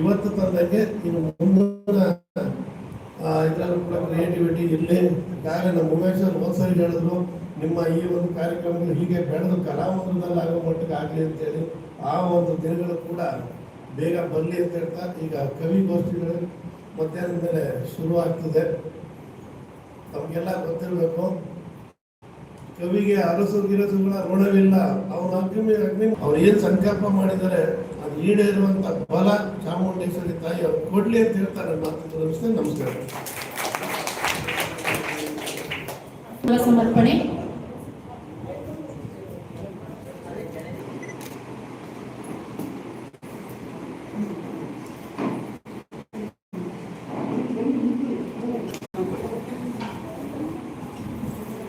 ಇವತ್ತು ತಂದಂಗೆ ಇನ್ನು ಮುಂದಿನ ಇದರಲ್ಲೂ ಕೂಡ ಕ್ರಿಯೇಟಿವಿಟಿ ಇರಲಿ. ಈಗಾಗಲೇ ನಮ್ಮ ಉಮೇಶ್ ಸರ್ ಹೋದ್ಸರಿ ಹೇಳಿದ್ರು, ನಿಮ್ಮ ಈ ಒಂದು ಕಾರ್ಯಕ್ರಮಗಳು ಹೀಗೆ ಬೆಳೆದು ಕಲಾವಂತದಲ್ಲಿ ಆಗೋ ಮಟ್ಟಿಗೆ ಆಗಲಿ ಅಂತೇಳಿ ಆ ಒಂದು ದಿನಗಳು ಕೂಡ ಬೇಗ ಬರಲಿ ಅಂತ ಹೇಳ್ತಾ, ಈಗ ಕವಿಗೋಷ್ಠಿಗಳು ಮಧ್ಯಾಹ್ನದ ಮೇಲೆ ಶುರು ಆಗ್ತದೆ ತಮಗೆಲ್ಲ ಗೊತ್ತಿರಬೇಕು. ಕವಿಗೆ ಅರಸು ಗಿರಸುಗಳ ಋಣವಿಲ್ಲ. ಅವ್ರ ಅಗ್ನಿ ಅಗ್ನಿ ಅವ್ರು ಏನ್ ಸಂಕಲ್ಪ ಮಾಡಿದರೆ ಅದು ಈಡೇರುವಂತ ಬಲ ಚಾಮುಂಡೇಶ್ವರಿ ತಾಯಿ ಅವ್ರು ಕೊಡ್ಲಿ ಅಂತ ಹೇಳ್ತಾರೆ. ನಮಸ್ಕಾರ. ಸಮರ್ಪಣೆ.